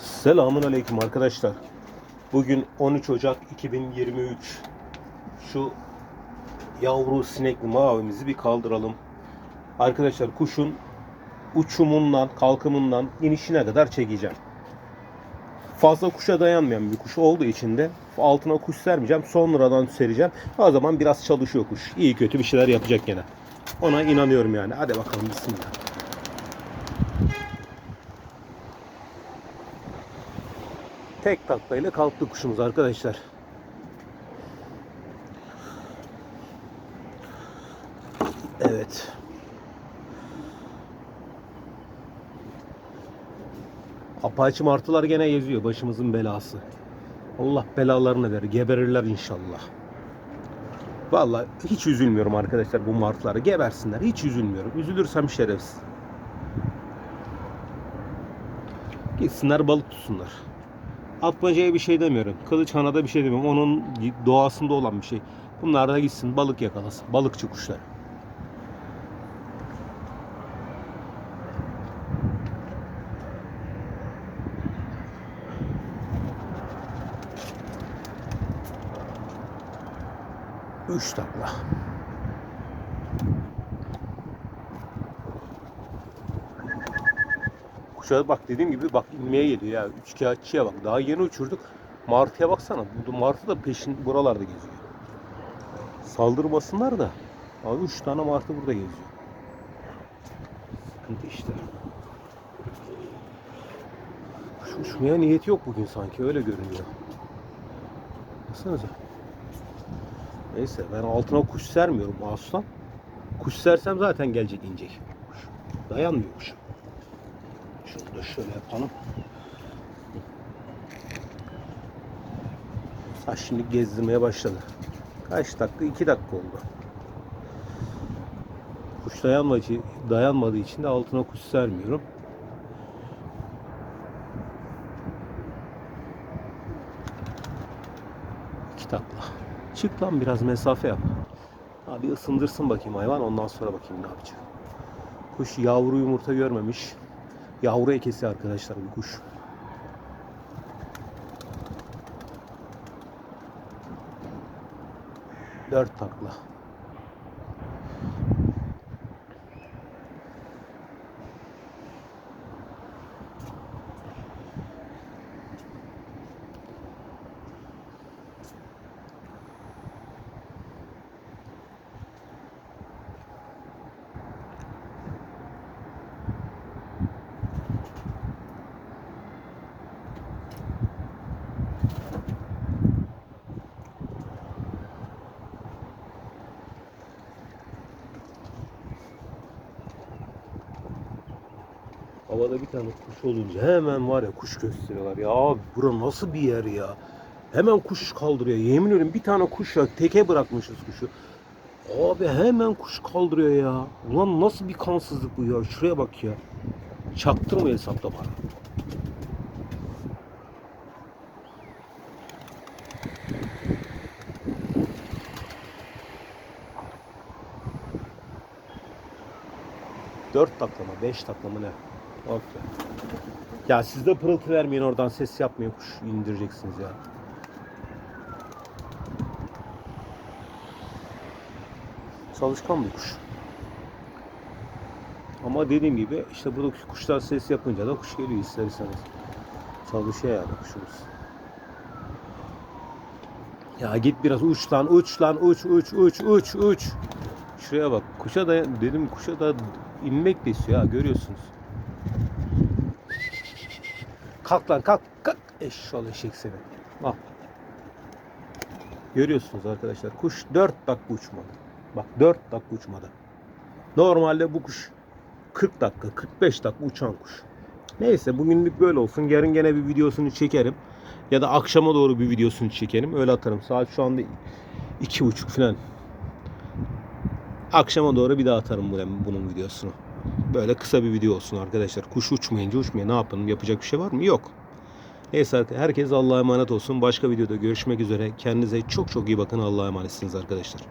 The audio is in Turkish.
Selamun Aleyküm arkadaşlar. Bugün 13 Ocak 2023. Şu yavru sinekli mavimizi bir kaldıralım. Arkadaşlar kuşun uçumundan, kalkımından inişine kadar çekeceğim. Fazla kuşa dayanmayan bir kuş olduğu için de altına kuş sermeyeceğim. Sonradan sereceğim. O zaman biraz çalışıyor kuş. İyi kötü bir şeyler yapacak gene. Ona inanıyorum yani. Hadi bakalım bismillah. Tek taklayla kalktı kuşumuz arkadaşlar. Evet. Apaçı martılar gene geziyor başımızın belası. Allah belalarını verir. Geberirler inşallah. Vallahi hiç üzülmüyorum arkadaşlar bu martılara. Gebersinler. Hiç üzülmüyorum. Üzülürsem şerefsiz. Gitsinler balık tutsunlar. Atmacaya bir şey demiyorum. Kılıç hanada bir şey demiyorum. Onun doğasında olan bir şey. Bunlar da gitsin balık yakalasın. Balıkçı kuşlar. Üç takla. Kuşağı bak dediğim gibi bak inmeye geliyor ya. Üç kağıtçıya bak. Daha yeni uçurduk. Martıya baksana. Bu martı da peşin buralarda geziyor. Saldırmasınlar da. Abi üç tane martı burada geziyor. Sıkıntı işte. Kuş uçmaya niyeti yok bugün sanki. Öyle görünüyor. Baksanıza. Neyse ben altına kuş sermiyorum aslan. Kuş sersem zaten gelecek inecek. Dayanmıyor kuş. Şunu da şöyle yapalım. Ha şimdi gezdirmeye başladı. Kaç dakika? 2 dakika oldu. Kuş dayanmadığı, dayanmadığı için de altına kuş sermiyorum. Takla. Çık lan biraz mesafe yap. Abi ısındırsın bakayım hayvan ondan sonra bakayım ne yapacak. Kuş yavru yumurta görmemiş. Yavru ekesi arkadaşlar bu kuş. Dört takla. Havada bir tane kuş olunca hemen var ya kuş gösteriyorlar. Ya abi bura nasıl bir yer ya? Hemen kuş kaldırıyor. Yemin ediyorum bir tane kuş ya teke bırakmışız kuşu. Abi hemen kuş kaldırıyor ya. Ulan nasıl bir kansızlık bu ya? Şuraya bak ya. Çaktırma hesapta bana. Dört takla mı? Beş takla mı ne? Aferin. Ya siz de pırıltı vermeyin oradan ses yapmayın kuş indireceksiniz ya. Çalışkan bir kuş. Ama dediğim gibi işte buradaki kuşlar ses yapınca da kuş geliyor ister istemez. Çalışıyor yani kuşumuz. Ya git biraz uç lan uç lan uç uç uç uç uç. Şuraya bak kuşa da dedim kuşa da inmek de istiyor ha görüyorsunuz. Kalk lan kalk kalk. Eşşol eşek seni. Bak. Görüyorsunuz arkadaşlar. Kuş 4 dakika uçmadı. Bak 4 dakika uçmadı. Normalde bu kuş 40 dakika 45 dakika uçan kuş. Neyse bugünlük böyle olsun. Yarın gene bir videosunu çekerim. Ya da akşama doğru bir videosunu çekerim. Öyle atarım. Saat şu anda iki buçuk falan. Akşama doğru bir daha atarım bunun, videosunu. Böyle kısa bir video olsun arkadaşlar. Kuş uçmayınca uçmuyor. Ne yapalım? Yapacak bir şey var mı? Yok. Neyse herkes Allah'a emanet olsun. Başka videoda görüşmek üzere. Kendinize çok çok iyi bakın. Allah'a emanetsiniz arkadaşlar.